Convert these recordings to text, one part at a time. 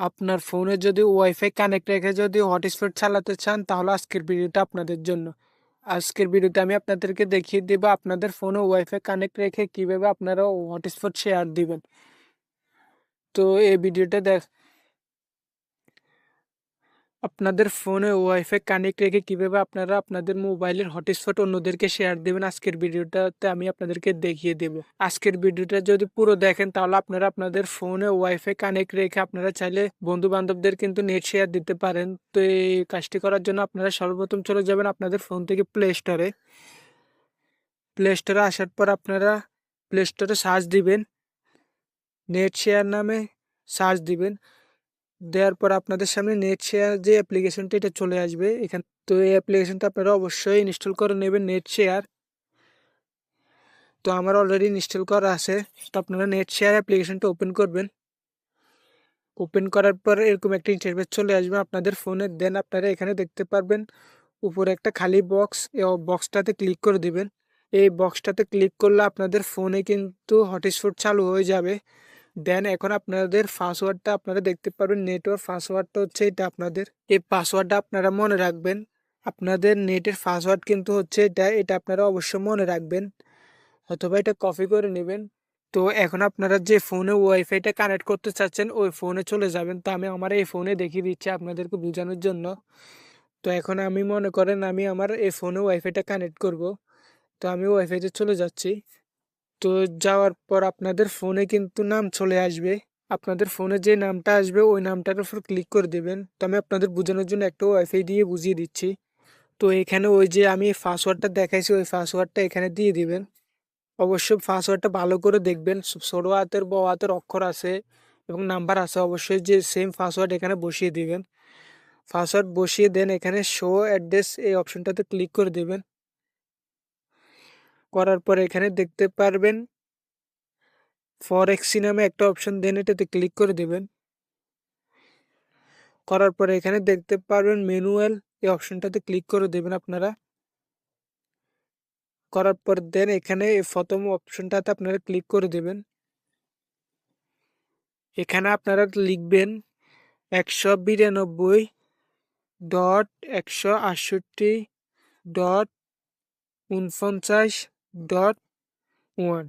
আপনার ফোনে যদি ওয়াইফাই কানেক্ট রেখে যদি হটস্পট চালাতে চান, তাহলে আজকের ভিডিওটা আপনাদের জন্য। আজকের ভিডিওতে আমি আপনাদেরকে দেখিয়ে দেবো আপনাদের ফোনে ওয়াইফাই কানেক্ট রেখে কীভাবে আপনারা হটস্পট শেয়ার দিবেন। তো এই ভিডিওটা দেখ আপনাদের ফোনে ওয়াইফাই কানেক্ট রেখে কীভাবে আপনারা আপনাদের মোবাইলের হটস্পট অন্যদেরকে শেয়ার দেবেন আজকের ভিডিওটাতে আমি আপনাদেরকে দেখিয়ে দেব। আজকের ভিডিওটা যদি পুরো দেখেন তাহলে আপনারা আপনাদের ফোনে ওয়াইফাই কানেক্ট রেখে আপনারা চাইলে বন্ধু বান্ধবদের কিন্তু নেট শেয়ার দিতে পারেন। তো এই কাজটি করার জন্য আপনারা সর্বপ্রথম চলে যাবেন আপনাদের ফোন থেকে প্লে স্টোরে প্লে স্টোরে আসার পর আপনারা প্লে স্টোরে সার্চ দিবেন। নেট শেয়ার নামে সার্চ দিবেন। দেওয়ার পর আপনাদের সামনে নেট শেয়ার যে অ্যাপ্লিকেশনটা এটা চলে আসবে। এখান, তো এই অ্যাপ্লিকেশনটা আপনারা অবশ্যই ইনস্টল করে নেবেন নেট শেয়ার তো আমার অলরেডি ইনস্টল করা আছে। তো আপনারা নেট শেয়ার অ্যাপ্লিকেশনটা ওপেন করবেন। ওপেন করার পর এরকম একটা ইন্টারফেস চলে আসবে আপনাদের ফোনে দেন আপনারা এখানে দেখতে পারবেন, উপরে একটা খালি বক্স এই বক্সটাতে ক্লিক করে দিবেন। এই বক্সটাতে ক্লিক করলে আপনাদের ফোনে কিন্তু হটস্পট চালু হয়ে যাবে। দেন এখন আপনাদের পাসওয়ার্ডটা আপনারা দেখতে পারবেন নেটওয়ার্ক পাসওয়ার্ডটা হচ্ছে এটা আপনাদের। এই পাসওয়ার্ডটা আপনারা মনে রাখবেন, আপনাদের নেটের পাসওয়ার্ড কিন্তু হচ্ছে এটা এটা আপনারা অবশ্যই মনে রাখবেন, অথবা এটা কপি করে নেবেন। তো এখন আপনারা যে ফোনে ওয়াইফাইটা কানেক্ট করতে চাচ্ছেন, ওই ফোনে চলে যাবেন। তো আমি আমার এই ফোনে দেখিয়ে দিচ্ছি আপনাদেরকে বোঝানোর জন্য। তো এখন আমি মনে করেন আমি আমার এই ফোনে ওয়াইফাইটা কানেক্ট করব। তো আমি ওয়াইফাইতে চলে যাচ্ছি। তো যাওয়ার পর আপনাদের ফোনে কিন্তু নাম চলে আসবে। আপনাদের ফোনে যে নামটা আসবে, ওই নামটার উপর ক্লিক করে দেবেন। তো আমি আপনাদের বোঝানোর জন্য একটা ওয়াইফাই দিয়ে বুঝিয়ে দিচ্ছি। তো এখানে ওই যে আমি পাসওয়ার্ডটা দেখাইছি, ওই পাসওয়ার্ডটা এখানে দিয়ে দিবেন। অবশ্যই পাসওয়ার্ডটা ভালো করে দেখবেন। ছোটো হাতের, বড় হাতের অক্ষর আছে এবং নাম্বার আছে। অবশ্যই যে সেম পাসওয়ার্ড এখানে বসিয়ে দিবেন। পাসওয়ার্ড বসিয়ে দেন, এখানে শো অ্যাড্রেস এই অপশনটাতে ক্লিক করে দেবেন। করার পর এখানে দেখতে পারবেন ফরেক্সি নামে একটা অপশন দেন, এটাতে ক্লিক করে দেবেন। করার পরে এখানে দেখতে পারবেন ম্যানুয়াল এই অপশনটাতে ক্লিক করে দেবেন আপনারা। করার পর দেন এখানে এই প্রথম অপশনটাতে আপনারা ক্লিক করে দেবেন। এখানে আপনারা লিখবেন একশো বিরানব্বই ডট একশো আটষট্টি ডট উনপঞ্চাশ ডট ওয়ান।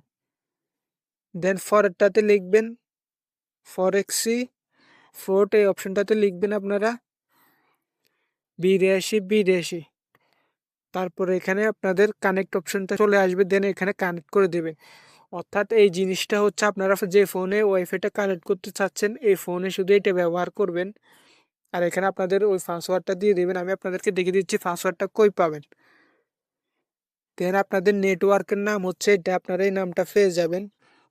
দেন ফরেরটাতে লিখবেন ফরেক্সি ফোর্ট এই অপশনটাতে লিখবেন আপনারা। বিরাশি বিরাশি তারপর এখানে আপনাদের কানেক্ট অপশনটা চলে আসবে দেন এখানে কানেক্ট করে দেবেন। অর্থাৎ এই জিনিসটা হচ্ছে আপনারা যে ফোনে ওয়াইফাইটা কানেক্ট করতে চাচ্ছেন, এই ফোনে শুধু এটা ব্যবহার করবেন। আর এখানে আপনাদের ওই পাসওয়ার্ডটা দিয়ে দেবেন, আমি আপনাদেরকে দেখিয়ে দিচ্ছি পাসওয়ার্ডটা কই পাবেন। দেন আপনাদের নেটওয়ার্কের নাম হচ্ছে এটা আপনারা এই নামটা পেয়ে যাবেন।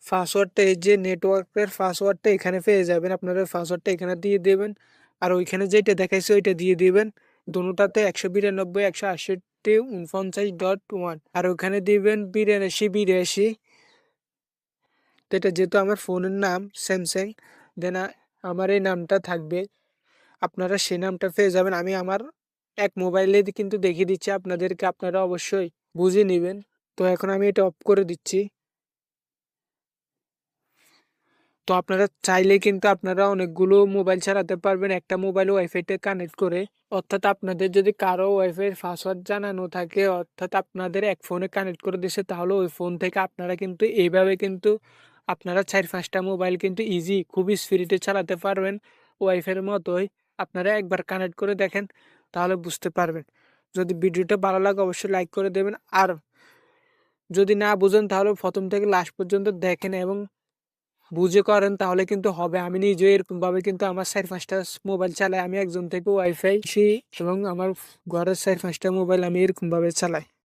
পাসওয়ার্ডটা এই যে নেটওয়ার্কের পাসওয়ার্ডটা এখানে পেয়ে যাবেন। আপনারা পাসওয়ার্ডটা এখানে দিয়ে দেবেন। আর ওইখানে যেটা দেখাইছে ওইটা দিয়ে দিবেন। দুটাতে একশো বিরানব্বই, একশো আটষট্টি, উনপঞ্চাশ ডট ওয়ান আর ওখানে দিবেন বিরাশি বিরাশি। তো এটা যেহেতু আমার ফোনের নাম স্যামসাং দেন আমার এই নামটা থাকবে। আপনারা সেই নামটা পেয়ে যাবেন। আমি আমার এক মোবাইলে কিন্তু দেখিয়ে দিচ্ছি আপনাদেরকে। আপনারা অবশ্যই বুঝে নেবেন। তো এখন আমি এটা অফ করে দিচ্ছি। তো আপনারা চাইলে কিন্তু আপনারা অনেকগুলো মোবাইল চালাতে পারবেন। একটা মোবাইল ওয়াইফাইতে কানেক্ট করে। অর্থাৎ আপনাদের যদি কারও ওয়াইফাই পাসওয়ার্ড জানানো থাকে, অর্থাৎ আপনাদের এক ফোনে কানেক্ট করে দিছে, তাহলে ওই ফোন থেকে আপনারা কিন্তু এইভাবে কিন্তু আপনারা চার পাঁচটা মোবাইল কিন্তু ইজি খুবই স্পিরিটে চালাতে পারবেন। ওয়াইফাইয়ের মতোই আপনারা একবার কানেক্ট করে দেখেন, তাহলে বুঝতে পারবেন। যদি ভিডিওটা ভালো লাগে অবশ্যই লাইক করে দেবেন। আর যদি না বুঝেন তাহলে প্রথম থেকে লাস্ট পর্যন্ত দেখেন এবং বুঝে করেন তাহলে কিন্তু হবে। আমি নিজে এরকমভাবে কিন্তু আমার চার পাঁচটা মোবাইল চালাই। আমি একজন থেকে ওয়াইফাই এবং আমার ঘরের চার পাঁচটা মোবাইল আমি এরকমভাবে চালাই।